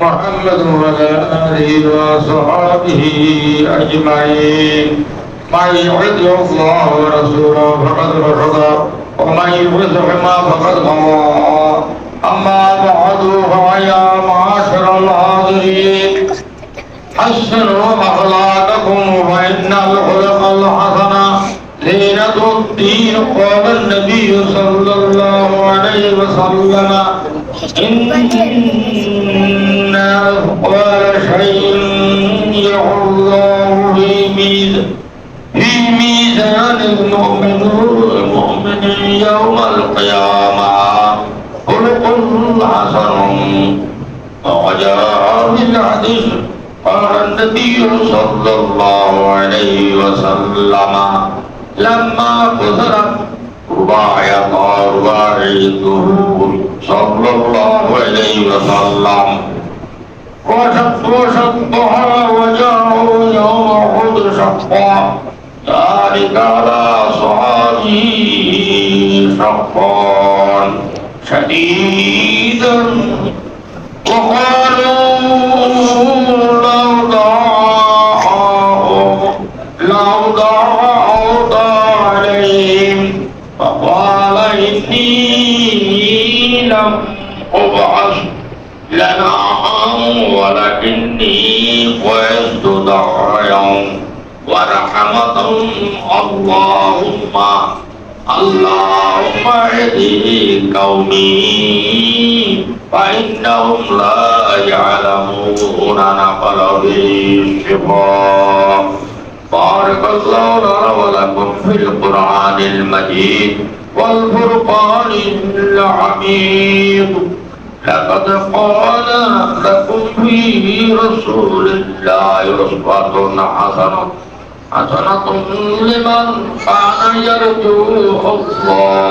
محمد وعلى آله وصحابه أجمعين. من يطع الله ورسوله فقد رشد ومن يطعهما فقد غوى أما بعد فيا معاشر الحاضرين. حسنوا أخلاقكم فإن الخلق الدين قال النبي صلى الله عليه وسلم. إن أثقال شيء يضع الله في ميزان في ميزان المؤمن المؤمن يوم القيامة. خلق حسن وجاء في الحديث قال النبي صلى الله عليه وسلم. لما كثرت رباعية رباعيته صلى الله عليه وسلم وشق وشقها وجاءوا يوم أحد شقا ذلك على صحابه شقا شديدا وقالوا ورحمة اللهم اللهم اهدي قومي فإنهم لا يعلمون نقل في الله لنا ولكم في القرآن المجيد والفرقان العميد. لقد قال لكم في رسول الله أسوة حسنة حسنة لمن كان يرجو الله.